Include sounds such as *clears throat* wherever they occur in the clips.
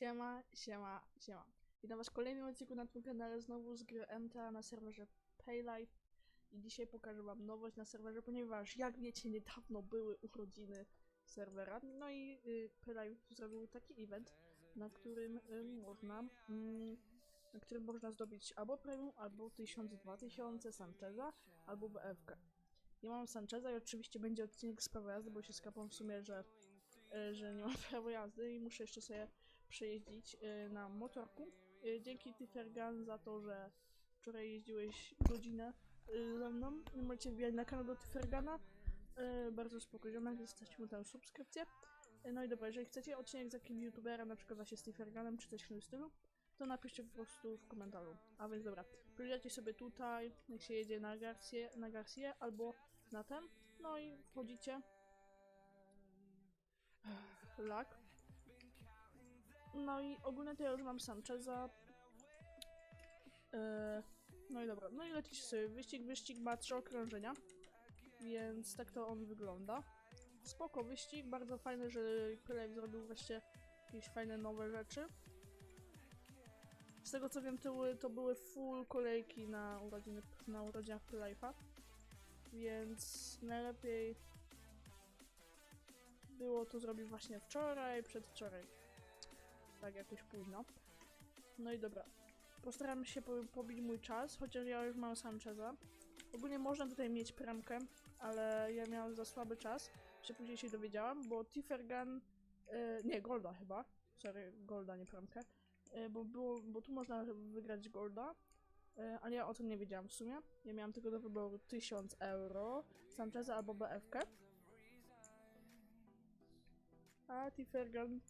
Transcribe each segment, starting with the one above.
Siema, siema, siema. Witam was w kolejnym odcinku na tym kanale znowu z gry MTA na serwerze Paylife i dzisiaj pokażę wam nowość na serwerze, ponieważ jak wiecie niedawno były urodziny serwera, no i y, Paylife zrobił taki event, na którym y, można mm, na którym można zdobyć albo premium, albo 1000, 2000 Sancheza, albo BFK. Ja mam Sancheza i oczywiście będzie odcinek z prawa jazdy, bo się skapam w sumie, że, y, że nie mam prawa jazdy i muszę jeszcze sobie przejeździć y, na motorku. Y, Dzięki Tyfergan za to, że wczoraj jeździłeś godzinę y, ze mną. Możecie wbijać na kanał do Tyfergana. Y, Bardzo spoko ziomek, zostawcie mu tę subskrypcję. No i dobra, jeżeli chcecie odcinek z jakimś youtuberem, na przykład właśnie z Tyferganem czy coś w tym stylu, to napiszcie po prostu w komentarzu. A więc dobra, przyjedziecie sobie tutaj, jak się jedzie na Garcję, na Garcję albo na ten, no i wchodzicie. Lak. No i ogólnie to ja już mam Sancheza. Eee, no i dobra, no i lecicie sobie. Wyścig, wyścig ma trzy okrążenia, więc tak to on wygląda. Spoko wyścig, bardzo fajne, że Play zrobił właśnie jakieś fajne nowe rzeczy. Z tego co wiem, to były, to były full kolejki na urodziny, na urodzinach Life'a, więc najlepiej było to zrobić właśnie wczoraj, przedwczoraj tak jakoś późno. No i dobra. Postaram się po, pobić mój czas, chociaż ja już mam Sancheza. Ogólnie można tutaj mieć premkę, ale ja miałam za słaby czas, że później się dowiedziałam, bo Tifergan, e, nie, Golda chyba, sorry, Golda, nie premkę, e, bo, było, bo tu można wygrać Golda, e, ale ja o tym nie wiedziałam w sumie. Ja miałam tylko do wyboru 1000 euro, Sancheza albo BFK. A Tifergan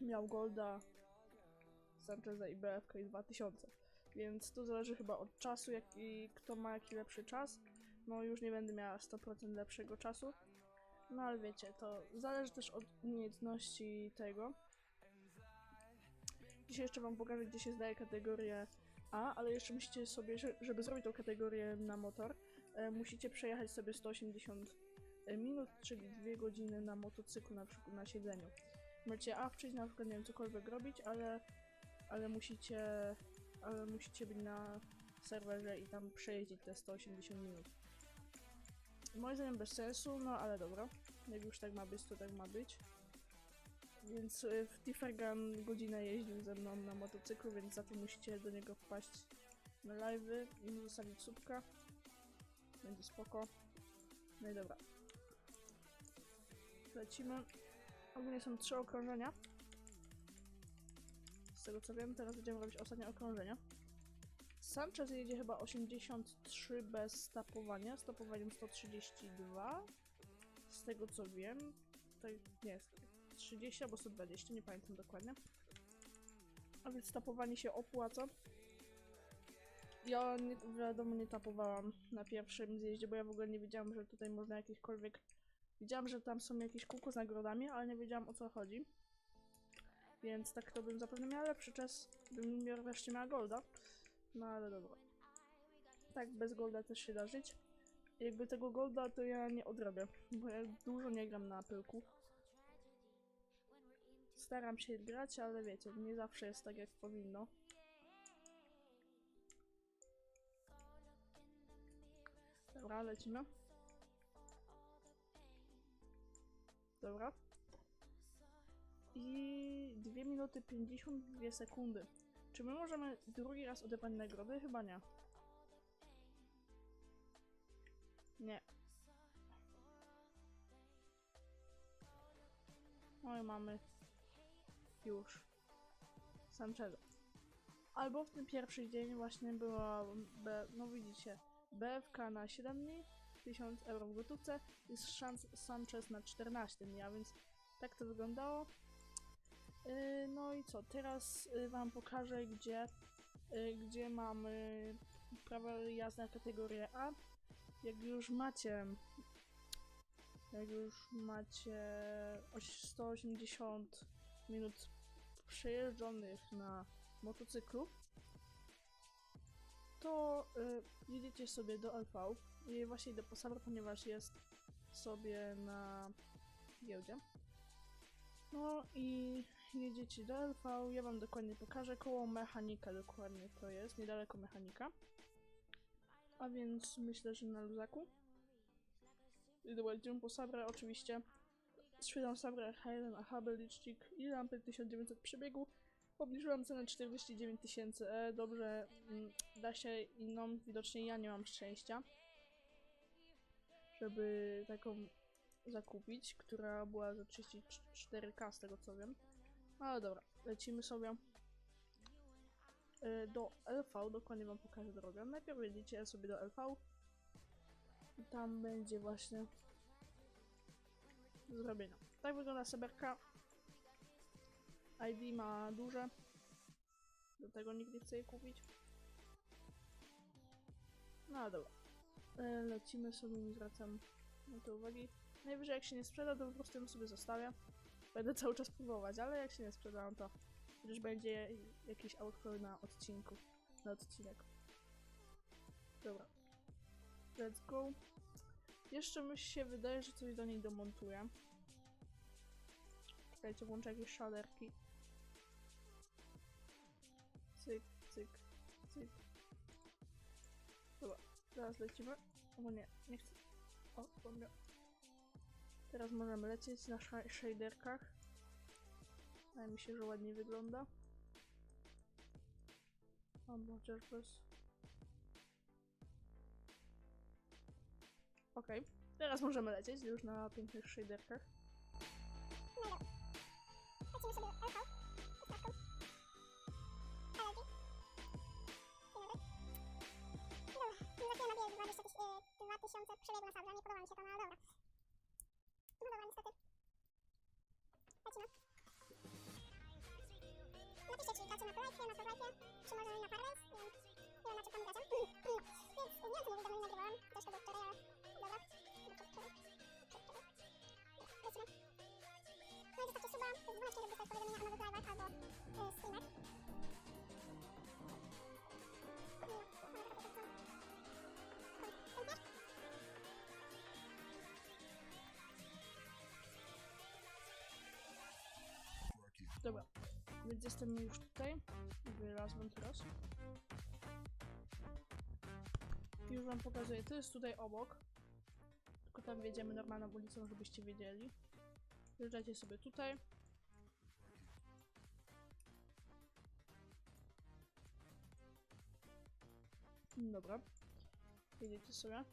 miał Golda, Sancheza i BFK i 2000. Więc to zależy chyba od czasu, jaki kto ma jaki lepszy czas. No już nie będę miała 100% lepszego czasu. No ale wiecie, to zależy też od umiejętności tego. Dzisiaj jeszcze wam pokażę, gdzie się zdaje kategorię A, ale jeszcze musicie sobie, że- żeby zrobić tą kategorię na motor, e, musicie przejechać sobie 180 minut, czyli 2 godziny na motocyklu, na przykład na siedzeniu. Możecie awczyć, na przykład nie wiem, cokolwiek robić, ale, ale musicie ale musicie być na serwerze i tam przejeździć te 180 minut. Moim zdaniem bez sensu, no ale dobra. Jak już tak ma być, to tak ma być. Więc y, w Tifergan godzinę jeździł ze mną na motocyklu, więc za to musicie do niego wpaść na live'y i mu zostawić subka. Będzie spoko. No i dobra. Lecimy. Ogólnie są trzy okrążenia. Z tego co wiem, teraz będziemy robić ostatnie okrążenia. Sanchez jedzie chyba 83 bez stapowania, stapowaniem 132. Z tego co wiem, to nie, 30 albo 120, nie pamiętam dokładnie. A więc tapowanie się opłaca. Ja nie, wiadomo nie tapowałam na pierwszym zjeździe, bo ja w ogóle nie wiedziałam, że tutaj można jakiekolwiek Wiedziałam, że tam są jakieś kółko z nagrodami, ale nie wiedziałam o co chodzi. Więc tak to bym zapewne miała lepszy czas, bym miała wreszcie miała golda. No ale dobra. Tak, bez golda też się da żyć. Jakby tego golda to ja nie odrobię, bo ja dużo nie gram na pyłku. Staram się grać, ale wiecie, nie zawsze jest tak jak powinno. Dobra, lecimy. Dobra. I 2 minuty 52 sekundy. Czy my możemy drugi raz odebrać nagrody? Chyba nie. Nie. No i mamy już Sancheza. Albo w ten pierwszy dzień właśnie była, no widzicie, BFK na 7 dni, 1000 euro w gotówce i szans Sanchez na 14 dni, a więc tak to wyglądało. Yy, no i co, teraz yy, wam pokażę, gdzie, yy, gdzie mamy prawo jazdy na kategorię A. Jak już macie, jak już macie oś- 180 minut przejeżdżonych na motocyklu, to y, jedziecie sobie do LV i właśnie idę po Sabra, ponieważ jest sobie na giełdzie. No i jedziecie do LV, ja wam dokładnie pokażę, koło mechanika dokładnie to jest, niedaleko mechanika. A więc myślę, że na luzaku. I dobra, idziemy po Sabrę oczywiście. Świetną Sabrę, Highland, Hubble, licznik i lampy 1900 przebiegu. Obniżyłam cenę 49 tysięcy. E, dobrze, mm, da się inną, widocznie ja nie mam szczęścia, żeby taką zakupić, która była za 34k z tego co wiem. Ale dobra, lecimy sobie y, do LV, dokładnie wam pokażę drogę. Najpierw jedziecie sobie do LV i tam będzie właśnie zrobienia. Tak wygląda seberka. ID ma duże, do tego nikt nie chce jej kupić. No dobra, lecimy sobie, nie zwracam na to uwagi. Najwyżej jak się nie sprzeda, to po prostu ją sobie zostawię. Będę cały czas próbować, ale jak się nie sprzeda, no to już będzie jakiś outro na odcinku. Na odcinek. Dobra. Let's go. Jeszcze mi się wydaje, że coś do niej domontuję. Czekajcie, włączę jakieś shaderki. Cyk, cyk, cyk. Teraz lecimy. O nie, nie chcę. O, dobra. Teraz możemy lecieć na sh- shaderkach. Wydaje mi się, że ładnie wygląda. Albo chociaż bez... Teraz możemy lecieć już na pięknych shaderkach. Lecimy sobie LV, 2000 przebiegu na Sabra, nie podoba mi się to, no ale dobra. No dobra, niestety. Lecimy. Napiszcie, czy gracie na Polajcie, na Polajcie, czy może na Parles, nie wiem, nie wiem na czym tam gracie. *clears throat* Więc nie wiem, co mówię, dawno nie nagrywałam, też to było wczoraj, ale dobra. Lecimy. No i zostawcie suba, dzwoneczkę, żeby dostać powiadomienia o nowych live'ach albo y, streamach. Dobra, więc jestem już tutaj. Wylazłem teraz. Już wam pokazuję, to jest tutaj obok. Tylko tam wjedziemy normalną ulicą, żebyście wiedzieli. Wjeżdżacie sobie tutaj. Dobra. Jedziecie sobie.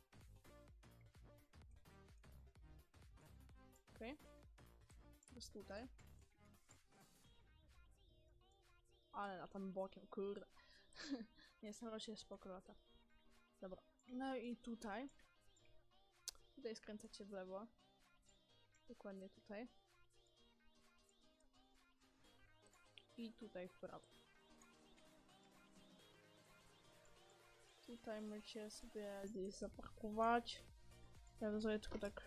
Okej. Jest tutaj. Ale na tam bokiem, kurde. *laughs* nie, stara się spoko lata. Dobra. No i tutaj. Tutaj skręcacie w lewo. Dokładnie tutaj. I tutaj w prawo. Tutaj możecie sobie gdzieś zaparkować. Ja to tylko tak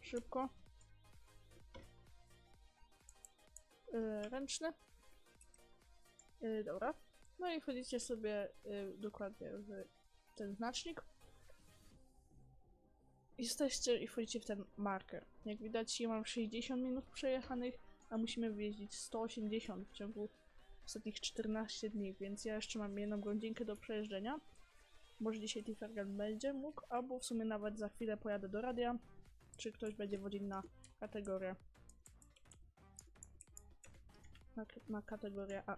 szybko. Yy. Yy, dobra. No i wchodzicie sobie yy, dokładnie w ten znacznik. Jesteście i wchodzicie w ten marker. Jak widać, ja mam 60 minut przejechanych, a musimy wyjeździć 180 w ciągu ostatnich 14 dni, więc ja jeszcze mam jedną godzinkę do przejeżdżenia. Może dzisiaj Tifergan będzie mógł, albo w sumie nawet za chwilę pojadę do radia, czy ktoś będzie wodził na kategorię. Na, na kategorię A.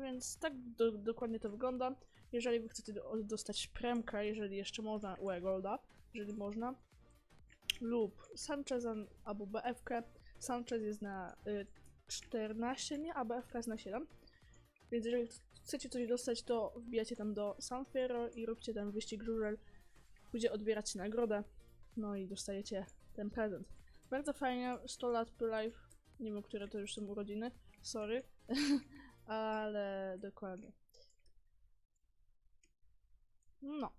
Więc tak do, dokładnie to wygląda. Jeżeli wy chcecie do, dostać premka, jeżeli jeszcze można, Golda, jeżeli można, lub Sancheza albo BFK. Sanchez jest na y, 14 dni, a BFK jest na 7. Więc jeżeli chcecie coś dostać, to wbijacie tam do Sanfero i róbcie ten wyścig żużel. Pójdzie odbierać nagrodę. No i dostajecie ten prezent. Bardzo fajnie, 100 lat life. Nie wiem, które to już są urodziny. Sorry. *laughs* Ale dokładnie. No.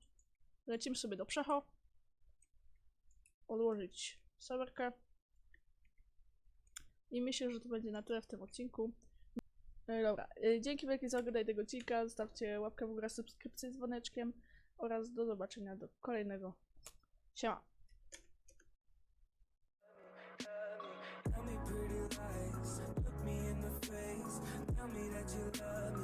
Lecimy sobie do Przecho. Odłożyć serwerkę. I myślę, że to będzie na tyle w tym odcinku. No dobra, y, dzięki wielkie za oglądanie tego odcinka. Zostawcie łapkę w górę, subskrypcję z dzwoneczkiem oraz do zobaczenia do kolejnego. Siema. You love me